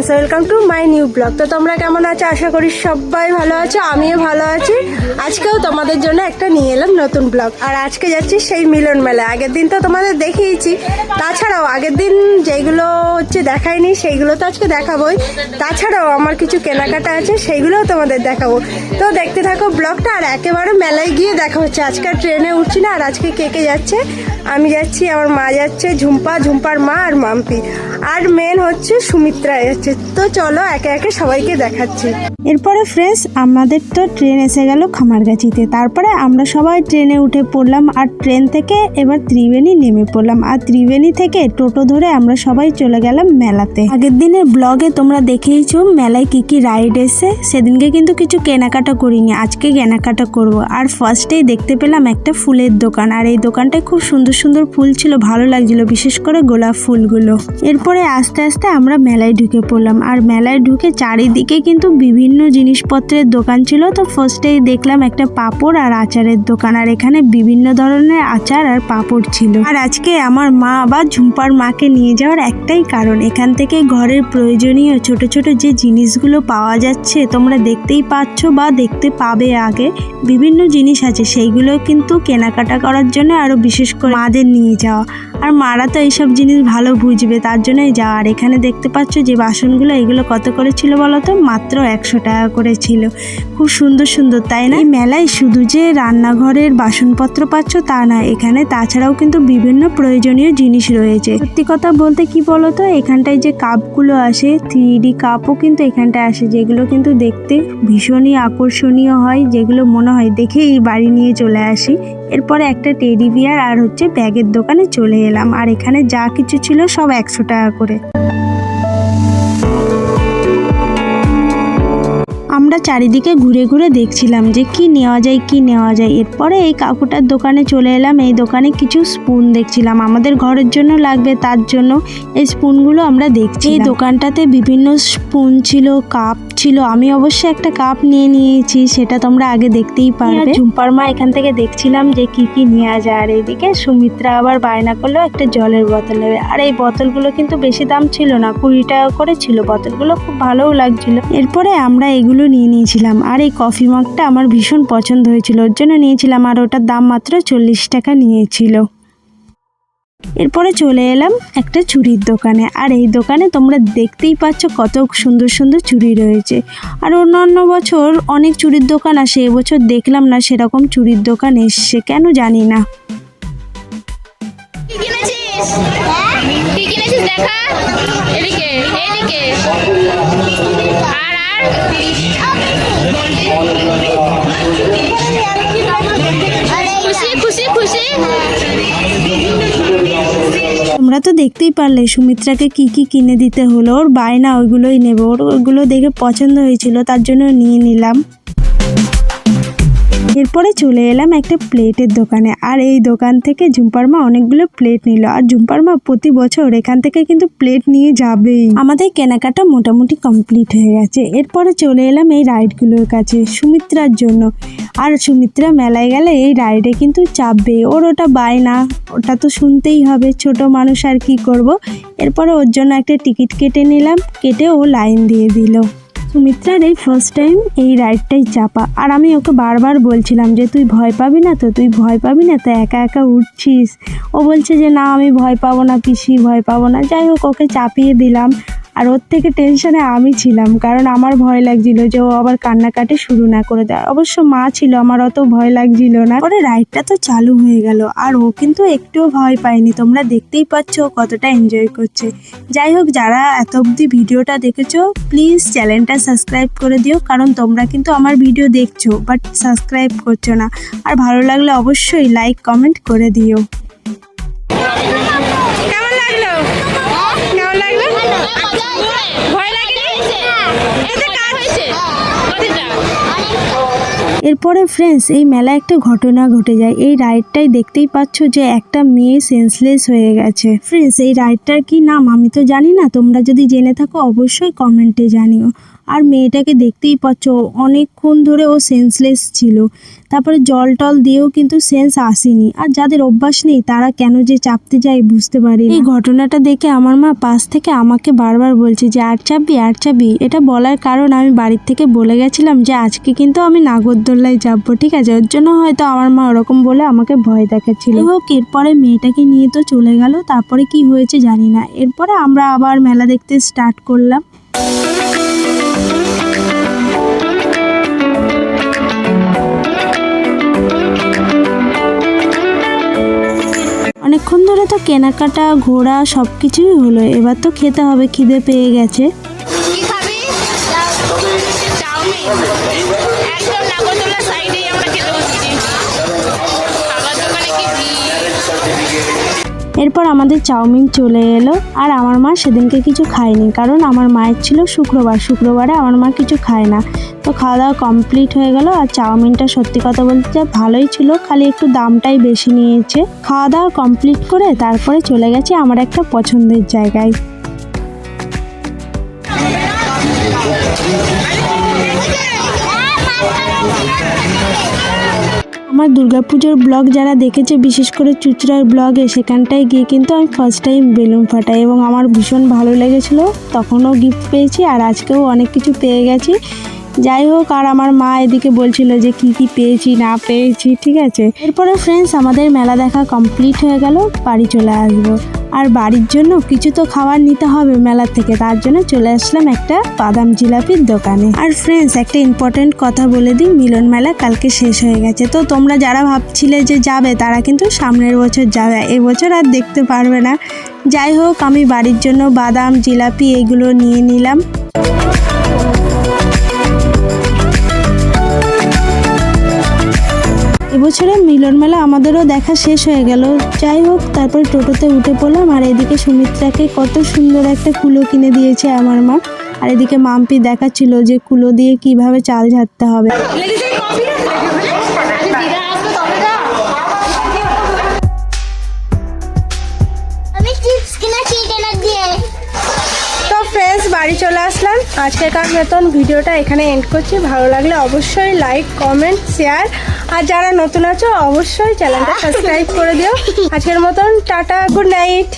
Friends welcome to my new blog তো তোমরা কেমন আছো? আশা করি সবাই ভালো আছো, আমিও ভালো আছি। আজকেও তোমাদের জন্য একটা নিয়ে এলাম নতুন ব্লগ আর আজকে যাচ্ছি সেই মিলন মেলা আগের দিন তো তোমাদের দেখিয়েছি। তাছাড়াও আগের দিন যেগুলো হচ্ছে দেখায়নি সেইগুলো তো আজকে দেখাবোই। তাছাড়াও আমার কিছু কেনাকাটা আছে, সেইগুলোও তোমাদের দেখাবো। তো দেখতে থাকো ব্লগটা আর একেবারে মেলায় গিয়ে দেখা হচ্ছে। আজকে ট্রেনে উঠছি না, আর আজকে কে কে যাচ্ছে? আমি যাচ্ছি, আমার মা যাচ্ছে, ঝুম্পা, ঝুম্পার মা আর মাম্পি। আর মেন হচ্ছে সুমিত্রা যাচ্ছে। তো চলো একে একে সবাইকে দেখাচ্ছি। এরপরে ফ্রেন্ডস আমাদের তো ট্রেন এসে গেল খামারগাছিতে। তারপরে আমরা সবাই ট্রেনে উঠে পড়লাম আর ট্রেন থেকে এবার ত্রিবেণী নেমে পড়লাম। আর ত্রিবেণী থেকে টোটো ধরে আমরা সবাই চলে গেলাম মেলাতে। আগের দিনের ব্লগে তোমরা দেখেইছো মেলায় কি কি রাইড এসে। সেদিনকে কিন্তু কিছু কেনাকাটা করিনি, আজকে কেনাকাটা করব। আর ফার্স্টেই দেখতে পেলাম একটা ফুলের দোকান। আর এই দোকানটায় খুব সুন্দর সুন্দর ফুল ছিল, ভালো লাগছিল, বিশেষ করে গোলাপ ফুলগুলো। এরপরে আস্তে আস্তে আমরা মেলায় ঢুকে পড়লাম। আর মেলায় ঢুকে চারিদিকে কিন্তু বিভিন্ন জিনিসপত্রের দোকান ছিল। তো ফার্স্টেই দেখলাম একটা পাপড় আর আচারের দোকান। আর এখানে বিভিন্ন ধরনের আচার আর পাপড় ছিল। আর আজকে আমার মা বা ঝুম্পার মাকে নিয়ে যাওয়ার একটাই কারণ, এখান থেকে ঘরের প্রয়োজনীয় ছোট ছোট যে জিনিসগুলো পাওয়া যাচ্ছে, তোমরা দেখতেই পাচ্ছ বা দেখতে পাবে আগে। বিভিন্ন জিনিস আছে, সেইগুলো কিন্তু কেনাকাটা করার জন্য আরও বিশেষ করে মাদের নিয়ে যাওয়া। আর মারা তো এইসব জিনিস ভালো বুঝবে, তার জন্যই যাওয়া আর এখানে দেখতে পাচ্ছ যে বাসনগুলো, এগুলো কত করে ছিল বলো তো? মাত্র একশো টাকা করে ছিল। খুব সুন্দর সুন্দর, তাই না? এই মেলায় শুধু যে রান্নাঘরের বাসনপত্র পাচ্ছ তা না এখানে তাছাড়াও কিন্তু বিভিন্ন প্রয়োজনীয় জিনিস রয়েছে। সত্যি কথা বলতে কি বলো তো, এখানটায় যে কাপগুলো আসে থ্রি ডি কাপও কিন্তু এখানটায় আসে, যেগুলো কিন্তু দেখতে ভীষণই আকর্ষণীয় হয়, যেগুলো মনে হয় দেখেই বাড়ি নিয়ে চলে আসি। এরপরে একটা টেডি বিয়ার আর হচ্ছে ব্যাগের দোকানে চলে এলাম আর এখানে যা কিছু ছিল সব একশো টাকা করে। আমরা চারিদিকে ঘুরে ঘুরে দেখছিলাম যে কি নেওয়া যায় কি নেওয়া যায়। এরপরে এই কাকুটার দোকানে চলে এলাম এই দোকানে কিছু স্পুন দেখছিলাম। আমাদের ঘরের জন্য লাগবে তার জন্য এই স্পুনগুলো আমরা দেখছি এই দোকানটাতে বিভিন্ন স্পুন ছিল কাপ ছিল। আমি অবশ্য একটা কাপ নিয়ে নিয়েছি সেটা তোমরা আগে দেখতেই পারবে। ঝুম্পার মা এখান থেকে দেখছিলাম যে কি কি নেওয়া যায় আর এইদিকে সুমিত্রা আবার বায়না করল একটা জলের বোতল নেবে। আর এই বোতলগুলো কিন্তু বেশি দাম ছিল না কুড়ি টাকা করে ছিল। বোতলগুলো খুব ভালোও লাগছিল। এরপরে আমরা এগুলো নিয়ে নিয়েছিলাম। আর এই কফি মগটা আমার ভীষণ পছন্দ হয়েছিল। ওর জন্য নিয়েছিলাম আর ওটার দাম মাত্র চল্লিশ টাকা নিয়েছিল। এরপরে চলে এলাম একটা চুড়ির দোকানে। আর এই দোকানে তোমরা দেখতেই পাচ্ছ কত সুন্দর সুন্দর চুড়ি রয়েছে। আর অন্যান্য বছর অনেক চুড়ির দোকান আসে। এবছর দেখলাম না সেরকম চুড়ির দোকান এসছে। কেন জানি না। কিনেছিস দেখা? এদিকে এদিকে। তোমরা তো দেখতেই পারলে সুমিত্রাকে কি কি কিনে দিতে হলো, ওর বায়না ওইগুলোই নেব, ওর ওইগুলো দেখে পছন্দ হয়েছিল, তার জন্য নিয়ে নিলাম। এরপরে চলে এলাম একটা প্লেটের দোকানে। আর এই দোকান থেকে ঝুম্পার মা অনেকগুলো প্লেট নিল। আর ঝুম্পার মা প্রতি বছর এখান থেকে কিন্তু প্লেট নিয়ে যাবেই। আমাদের কেনাকাটা মোটামুটি কমপ্লিট হয়ে গেছে। এরপরে চলে এলাম এই রাইডগুলোর কাছে, সুমিত্রার জন্য। আর সুমিত্রা মেলায় গেলে এই রাইডে কিন্তু চাপবে। ওর ওটা বায়না, ওটা তো শুনতেই হবে, ছোট মানুষ আর কি করব? এরপরে ওর জন্য একটা টিকিট কেটে নিলাম। কেটে ও লাইন দিয়ে দিল। সুমিত্রার এই ফার্স্ট টাইম এই রাইডটাই চাপা। আর আমি ওকে বারবার বলছিলাম যে, তুই ভয় পাবি না তো? তুই ভয় পাবি না? তো একা একা উঠছিস? ও বলছে যে, না, আমি ভয় পাবো না, পিসি, ভয় পাবো না। যাই হোক, ওকে চাপিয়ে দিলাম। আর ওর থেকে টেনশনে আমি ছিলাম, কারণ আমার ভয় লাগছিল যে ও আবার কান্নাকাটি শুরু না করে দেয়। অবশ্য মা ছিল, আমার অত ভয় লাগছিল না। পরে রাইডটা তো চালু হয়ে গেল, আর ও কিন্তু একটুও ভয় পায়নি। তোমরা দেখতেই পাচ্ছ কতটা এনজয় করছে। যাই হোক, যারা এত অবধি ভিডিওটা দেখেছ প্লিজ চ্যানেলটা সাবস্ক্রাইব করে দিও, কারণ তোমরা কিন্তু আমার ভিডিও দেখছ বাট সাবস্ক্রাইব করছ না। আর ভালো লাগলে অবশ্যই লাইক কমেন্ট করে দিও। এরপরে ফ্রেন্ডস এই মেলা একটা ঘটনা ঘটে যায়। এই রাইডটাই দেখতেই পাচ্ছ যে একটা মেয়ে সেন্সলেস হয়ে গেছে। ফ্রেন্ডস এই রাইডটার কি নাম? আমি তো জানি না। তোমরা যদি জেনে থাকো, অবশ্যই কমেন্টে জানিও। আর মেয়েটাকে দেখতেই পাচ্ছ অনেকক্ষণ ধরে ও সেন্সলেস ছিল। তারপরে জল টল দিয়েও কিন্তু সেন্স আসেনি। আর যাদের অভ্যাস নেই তারা কেন যে চাপতে যায় বুঝতে পারি এই ঘটনাটা দেখে আমার মা পাশ থেকে আমাকে বারবার বলছে যে আর চাপবি আর চাপবি? এটা বলার কারণ আমি বাড়ির থেকে বলে গেছিলাম যে আজকে কিন্তু আমি নাগরদোল্লায় যাব ঠিক আছে? ওর জন্য হয়তো আমার মা ওরকম বলে আমাকে ভয় দেখাচ্ছিল। হোক এরপরে মেয়েটাকে নিয়ে তো চলে গেল। তারপরে কি হয়েছে জানি না। এরপরে আমরা আবার মেলা দেখতে স্টার্ট করলাম। অনেকক্ষণ ধরে তো কেনাকাটা, ঘোরা সব কিছুই হলো। এবার তো খেতে হবে, খিদে পেয়ে গেছে। আমরা খেতে বসেছি। খাবার দোকানে কি এরপর আমাদের চাউমিন চলে এলো, আর আমার মা সেদিনকে কিছু খায়নি, কারণ আমার মায়ের ছিল শুক্রবার। শুক্রবারে আমার মা কিছু খায় না। তো খাওয়া দাওয়া কমপ্লিট হয়ে গেল, আর চাউমিনটা সত্যি কথা বলতে যা ভালোই ছিল, খালি একটু দামটাই বেশি নিয়েছে। খাওয়া দাওয়া কমপ্লিট করে তারপরে চলে গেছে আমার একটা পছন্দের জায়গায়। আমার দুর্গা পুজোর ব্লগ যারা দেখেছে, বিশেষ করে চুচড়ার ব্লগে সেখানটায় গিয়ে কিন্তু আমি ফার্স্ট টাইম বেলুন ফাটাই এবং আমার ভীষণ ভালো লেগেছিলো। তখনও গিফট পেয়েছি আর আজকেও অনেক কিছু পেয়ে গেছি। যাই হোক, আর আমার মা এদিকে বলছিল যে কি কি পেয়েছি, না পেয়েছি, ঠিক আছে। এরপরে ফ্রেন্ডস আমাদের মেলা দেখা কমপ্লিট হয়ে গেল, বাড়ি চলে আসব। আর বাড়ির জন্য কিছু তো খাবার নিতে হবে মেলা থেকে, তার জন্য চলে আসলাম একটা বাদাম জিলাপির দোকানে। আর ফ্রেন্ডস একটা ইম্পর্টেন্ট কথা বলে দিই, মিলন মেলা কালকে শেষ হয়ে গেছে। তো তোমরা যারা ভাবছিলে যে যাবে, তারা কিন্তু সামনের বছর যাবে এবছর আর দেখতে পারবে না। যাই হোক, আমি বাড়ির জন্য বাদাম, জিলাপি, এগুলো নিয়ে নিলাম। এবছরে মিলন মেলা আমাদেরও দেখা শেষ হয়ে গেল। যাই হোক তারপর টোটোতে উঠে পড়লাম আর এদিকে সুমিত্রাকে কত সুন্দর একটা কুলো কিনে দিয়েছে আমার মা। আর এদিকে মাম্পি দেখাচ্ছিল যে কুলো দিয়ে কীভাবে চাল ঝাড়তে হবে। বাড়ি চলে আসলাম। আজকেকার মতন ভিডিওটা এখানে এন্ড করছি। ভালো লাগলে অবশ্যই লাইক কমেন্ট শেয়ার আর যারা নতুন আছো অবশ্যই চ্যানেলটা সাবস্ক্রাইব করে দিও। আজকের মতন টাটা গুড নাইট